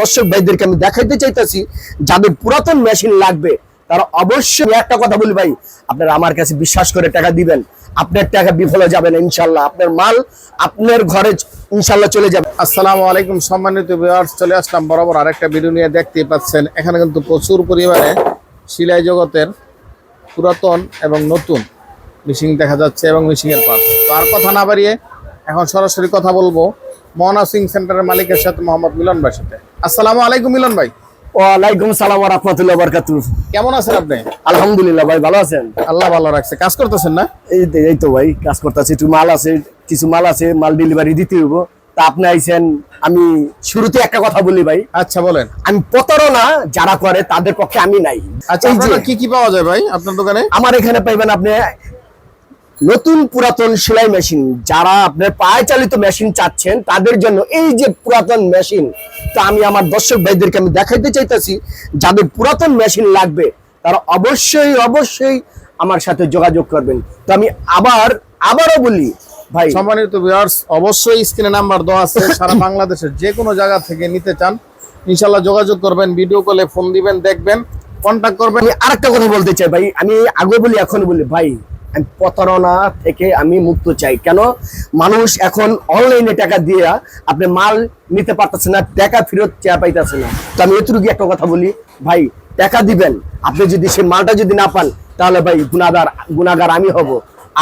দর্শক ভাইদেরকে আমি দেখাইতে চাইতেছি, যাদের পুরাতন মেশিন লাগবে, তারা অবশ্যই একটা কথা বলি ভাই, আপনারা আমার কাছে বিশ্বাস করে টাকা দিবেন। আপনার টাকা বিফলে যাবে না ইনশাল্লাহ আপনার মাল আপনার ঘরে ইনশাল্লাহ চলে যাবে। আসসালামু আলাইকুম, সম্মানিত ভিউয়ার্স চলে আসলাম বরাবর আরেকটা ভিডিও নিয়ে দেখতেই পাচ্ছেন। এখানে কিন্তু প্রচুর পরিমাণে সিলাই জগতের পুরাতন এবং নতুন মিশিং দেখা যাচ্ছে এবং মিশিংয়ের পার্ট তো আর কথা না বাড়িয়ে, এখন সরাসরি কথা বলব। মহনা সিং সেন্টারের মালিকের সাথে মোহাম্মদ মিলন ভাইয়ের সাথে। আসসালামু আলাইকুম মিলন ভাই। ওয়ালাইকুম সালাম রহমতুল্লাহ বরকাতু কেমন আছেন আপনি? আলহামদুলিল্লাহ ভাই ভালো আছেন? আল্লাহ ভালো রাখছে। কাজ করতেছেন না? এই এই তো ভাই কাজ করতেছি। একটু মাল আছে কিছু মাল আছে মাল ডেলিভারি দিতে হইব। তা আপনি আইছেন আমি শুরুতে একটা কথা বলি ভাই। আচ্ছা বলেন। আমি প্রতারণা যারা করে তাদের পক্ষে আমি নাই। আচ্ছা কি কি পাওয়া যায় ভাই আপনার দোকানে? আমার এখানে পাইবেন আপনি নতুন পুরাতন সেলাই মেশিন যারা আপনার পায়ে চালিত মেশিন চাচ্ছেন তাদের জন্য এই যে পুরাতন মেশিন তা আমি আমার দর্শক ভাইদেরকে আমি দেখাইতে চাইতেছি যাদের পুরাতন মেশিন লাগবে তারা অবশ্যই অবশ্যই আমার সাথে যোগাযোগ করবেন। তো আমি আবার আবারও বলি ভাই। সম্মানিত ভিউয়ার্স অবশ্যই স্ক্রিনে নাম্বার দেওয়া আছে সারা বাংলাদেশের যে কোনো জায়গা থেকে নিতে চান ইনশাল্লাহ যোগাযোগ করবেন ভিডিও কলে ফোন দিবেন দেখবেন কন্ট্যাক্ট করবেন। আমি আরেকটা কথা বলতে চাই ভাই। আমি আগে বলি এখন বলি ভাই প্রতারণা থেকে আমি মুক্ত চাই। কেন? মানুষ এখন অনলাইনে টাকা দিয়ে আপনি মাল নিতে পারতেছে না, টাকা ফেরত চেয়া পাইতেছে না। তো আমি এতটুকু একটা কথা বলি, ভাই, টাকা দিবেন। আপনি যদি সেই মালটা যদি না পান, তাহলে ভাই গুণাগার গুণাগার আমি হব।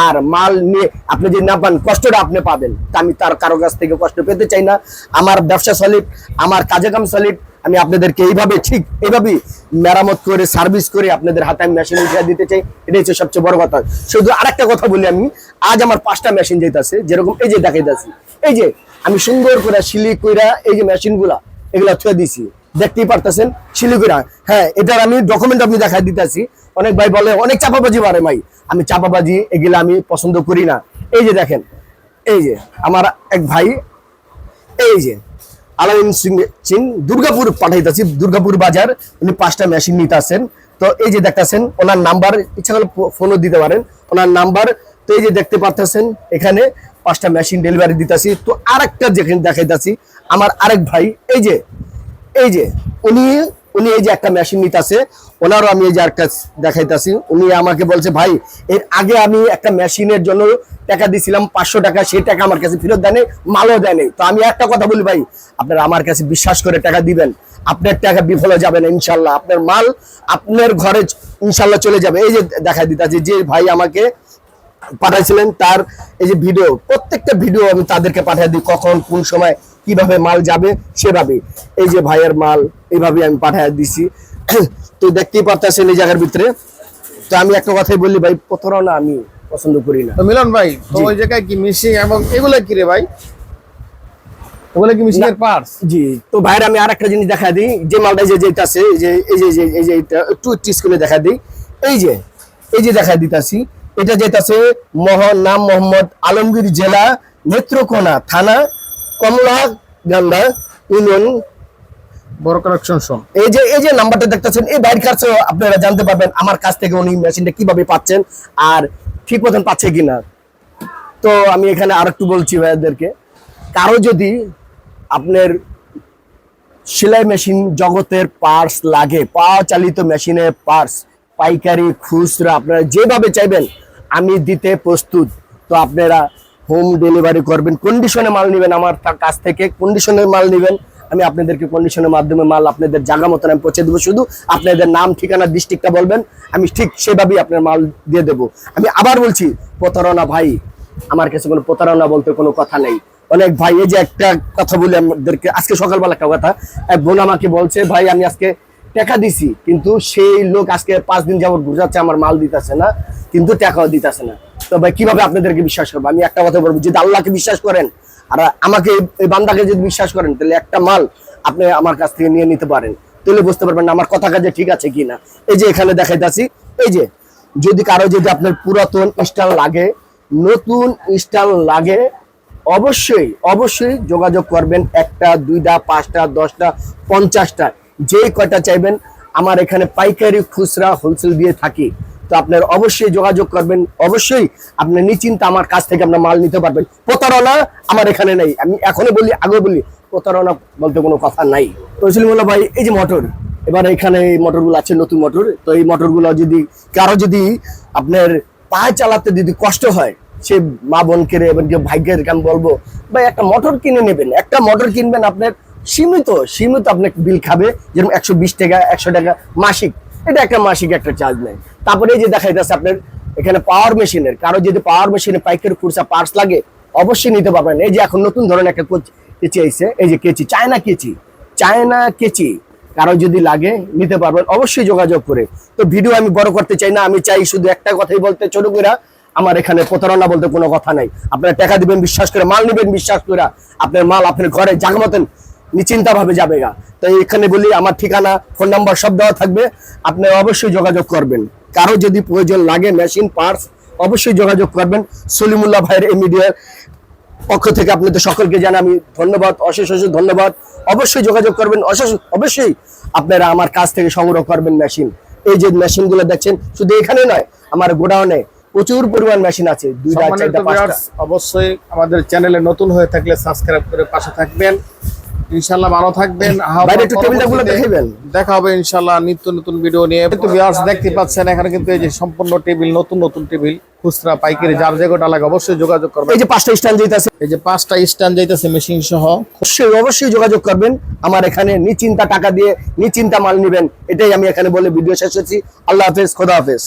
আর মাল নিয়ে আপনি যদি না পান, কষ্টটা আপনি পাবেন। তা আমি তার কারও কাছ থেকে কষ্ট পেতে চাই না। আমার ব্যবসা সলিড আমার কাজে কাম সলিড আমি আপনাদেরকে এইভাবে ঠিক এইভাবেই মেরামত করে, সার্ভিস করে আপনাদের হাতে আমি মেশিন উঠিয়ে দিতে চাই। এটাই হচ্ছে সবচেয়ে বড় কথা। শুধু আরেকটা কথা বলি আমি, আজ আমার পাঁচটা মেশিন যেতেছে, যেরকম এই যে দেখাইতেছি। এই যে আমি সুন্দর করে সিলি কইরা এই যে মেশিনগুলা এগুলা থুয়ে দিছি। দেখতেই পারতেছেন শিলিগুড়া হ্যাঁ এটার আমি ডকুমেন্ট আপনি দেখাই দিতেছি। অনেক ভাই বলে, অনেক চাপাবাজি মারে ভাই। আমি চাপাবাজি এগুলা আমি পছন্দ করি না। এই যে দেখেন, এই যে আমার এক ভাই, এই যে আলামিন সিং সিং দুর্গাপুর পাঠাইতেছি, দুর্গাপুর বাজার। উনি পাঁচটা মেশিন নিতে আসেন তো এই যে দেখতেছেন, ওনার নাম্বার ইচ্ছা করলে ফোনও দিতে পারেন। ওনার নাম্বার তো এই যে দেখতে পাচ্ছেন এখানে পাঁচটা মেশিন ডেলিভারি দিতেছি। তো আরেকটা যেখানে দেখাইতেছি, আমার আরেক ভাই, এই যে এই যে, উনি উনি এই যে একটা মেশিন নিতেছে, ওনারও আমি এই যে একটা দেখাইতেছি। উনি আমাকে বলছে, ভাই, এর আগে আমি একটা মেশিনের জন্য টাকা দিছিলাম, পাঁচশো টাকা, সেই টাকা আমার কাছে ফেরত দেয় মালও দেয়। তো আমি একটা কথা বলি, ভাই, আপনারা আমার কাছে বিশ্বাস করে টাকা দিবেন। আপনার টাকা বিফলে যাবে না, ইনশাল্লাহ। আপনার মাল আপনার ঘরে ইনশাল্লাহ চলে যাবে। এই যে দেখাই দিতেছি যে ভাই আমাকে পাঠাইছিলেন, তার এই যে ভিডিও প্রত্যেকটা ভিডিও আমি তাদেরকে পাঠিয়ে দিই, কখন, কোন সময় কীভাবে মাল যাবে সেভাবে। এই যে ভাইয়ের মাল এইভাবে আমি পাঠিয়ে দিছি। তো দেখতেই পারতেছেন এই জায়গার ভিতরে। তো আমি একটা কথাই বলি ভাই প্রতারণা আমি পছন্দ করি না। মিলন ভাই ওই জায়গায় কি মিশিং এবং এগুলো কি রে ভাই? ওগুলো কি মিশিং এর পার্টস জি তো ভাইয়ের আমি আর জিনিস দেখা দিই। যে মালটা যে যেটাছে এই যে এই যে এই যে- এই যে এটা একটু একটু স্ক্রিনে দেখা দিই। এই যে এই যে দেখা দিতাছি এটা যেটাছে মহ নাম মোহাম্মদ আলমগীর জেলা নেত্রকোনা থানা কমলা গান্দা ইউনিয়ন বড় কালেকশন শোন এই যে এই যে নাম্বারটা দেখতেছেন এই বাইরের কাছে আপনারা জানতে পারবেন আমার কাছ থেকে উনি মেশিনটা কীভাবে পাচ্ছেন আর ঠিক মতন পাচ্ছে কিনা। তো আমি এখানে আর একটু বলছি ভাইয়াদেরকে কারও যদি আপনার সেলাই মেশিন জগতের পার্স লাগে পাওয়া চালিত মেশিনের পার্স পাইকারি খুচরা আপনারা যেভাবে চাইবেন আমি দিতে প্রস্তুত। তো আপনারা হোম ডেলিভারি করবেন কন্ডিশনে মাল নেবেন আমার তা- কাছ থেকে কন্ডিশনের মাল নেবেন। আমি আপনাদেরকে কন্ডিশনের মাধ্যমে মাল আপনাদের জায়গা মতন আমি পৌঁছে দেবো। শুধু আপনাদের নাম, ঠিকানা ডিস্ট্রিক্টটা বলবেন, আমি ঠিক সেভাবেই আপনার মাল দিয়ে দেবো। আমি আবার বলছি, প্রতারণা ভাই, আমার কাছে কোনো প্রতারণা বলতে কোনো কথা নেই। অনেক ভাই, এই যে একটা কথা বলি আমাদেরকে, আজকে সকালবেলা একটা কথা, এক বোন আমাকে বলছে, ভাই, আমি আজকে টাকা দিছি, কিন্তু সেই লোক আজকে পাঁচ দিন যাবত বুঝাচ্ছে আমার মাল দিতেছে না, কিন্তু টাকাও দিতেছে না। তো ভাই, কীভাবে আপনাদেরকে বিশ্বাস করব? আমি একটা কথা বলব, যদি আল্লাহকে বিশ্বাস করেন আর আমাকে, এই বান্দাকে যদি বিশ্বাস করেন, তাহলে একটা মাল আপনি আমার কাছ থেকে নিয়ে নিতে পারেন। তাহলে বুঝতে পারবেন না আমার কথা কাজে ঠিক আছে কিনা। এই যে এখানে দেখাইতেছি এই যে, যদি কারও যদি আপনার পুরাতন স্টাইল লাগে, নতুন স্টাইল লাগে, অবশ্যই অবশ্যই যোগাযোগ করবেন একটা, দুইটা, পাঁচটা, দশটা, পঞ্চাশটা যে কয়টা চাইবেন। আমার এখানে পাইকারি খুচরা হোলসেল দিয়ে থাকি। তো আপনার অবশ্যই যোগাযোগ করবেন। অবশ্যই আপনি নিশ্চিন্তে আমার কাছ থেকে আপনার মাল নিতে পারবেন। প্রতারণা আমার এখানে নেই। আমি এখনও বলি আগে বলি, প্রতারণা বলতে কোনো কথা নাই। তো সলিমুল্লাহ ভাই, এই যে মোটর এবার এখানে এই মোটরগুলো আছে, নতুন মোটর তো এই মোটরগুলো যদি, কারও যদি আপনার পায়ে চালাতে যদি কষ্ট হয়, সে মা বোনকে এবং ভাগ্যের আমি বলব, ভাই একটা মোটর কিনে নেবেন। একটা মোটর কিনবেন আপনার সীমিত সীমিত আপনার বিল খাবে, যেরকম একশো বিশ টাকা, একশো টাকা মাসিক। এটা একটা মাসিক একটা চার্জ নেয়। তারপরে যে দেখা যাচ্ছে আপনার, এখানে পাওয়ার মেশিনের কারও যদি পাওয়ার মেশিনে পাইকারি খুরসা পার্টস লাগে, অবশ্যই নিতে পারবেন। এই যে এখন নতুন ধরনের একটা কোচ- আইছে, এই যে কেচি, চায়না কেচি চায়না কেচি, কারও যদি লাগে নিতে পারবেন, অবশ্যই যোগাযোগ করে। তো ভিডিও আমি বড় করতে চাই না, আমি চাই শুধু একটা কথাই বলতে, ছোট করে আমার এখানে প্রতারণা বলতে কোনো কথা নাই। আপনারা টাকা দিবেন, বিশ্বাস করে, মাল নেবেন, বিশ্বাস করে আপনার মাল আপনার ঘরে জাগা মতন নিশ্চিন্তা ভাবে যাবে গা তো এখানে বলি, আমার ঠিকানা ফোন নাম্বার সব দেওয়া থাকবে, আপনি অবশ্যই যোগাযোগ করবেন। কারও যদি প্রয়োজন লাগে মেশিন পার্টস অবশ্যই যোগাযোগ করবেন সলিমুল্লাহ ভাইয়ের এই মিডিয়ার পক্ষ থেকে আপনাদের সকলকে জানাই আমি ধন্যবাদ অশেষ অশেষ ধন্যবাদ। অবশ্যই যোগাযোগ করবেন অশেষ অবশ্যই আপনারা আমার কাছ থেকে সংগ্রহ করবেন মেশিন। এই যে মেশিনগুলো দেখছেন শুধু এখানে নয় আমার গোডাউনে প্রচুর পরিমাণ মেশিন আছে দুইটা চারটা পাঁচটা। অবশ্যই আমাদের চ্যানেলে নতুন হয়ে থাকলে সাবস্ক্রাইব করে পাশে থাকবেন। ইনশাল্লাহ ভালো থাকবেন। বাইরে একটু টেবিলটা গুলো পরবর্তীতে দেখাইবেন। দেখা হবে ইনশাল্লাহ নিত্য নতুন ভিডিও নিয়ে। কিন্তু ভিউয়ার্স দেখতে পাচ্ছেন এখানে কিন্তু এই যে সম্পূর্ণ টেবিল নতুন নতুন টেবিল খুচরা পাইকারি যার যে গোটা লাগে অবশ্যই যোগাযোগ করবেন। এই যে পাঁচটা স্ট্যান্ড যেতেছে এই যে পাঁচটা স্ট্যান্ড যাইতেছে মেশিন সহ। অবশ্যই অবশ্যই যোগাযোগ করবেন। আমার এখানে নিশ্চিন্তা টাকা দিয়ে নিশ্চিন্তা মাল নেবেন এটাই আমি এখানে বলে ভিডিও শেষ করছি। আল্লাহ হাফেজ খোদা হাফেজ।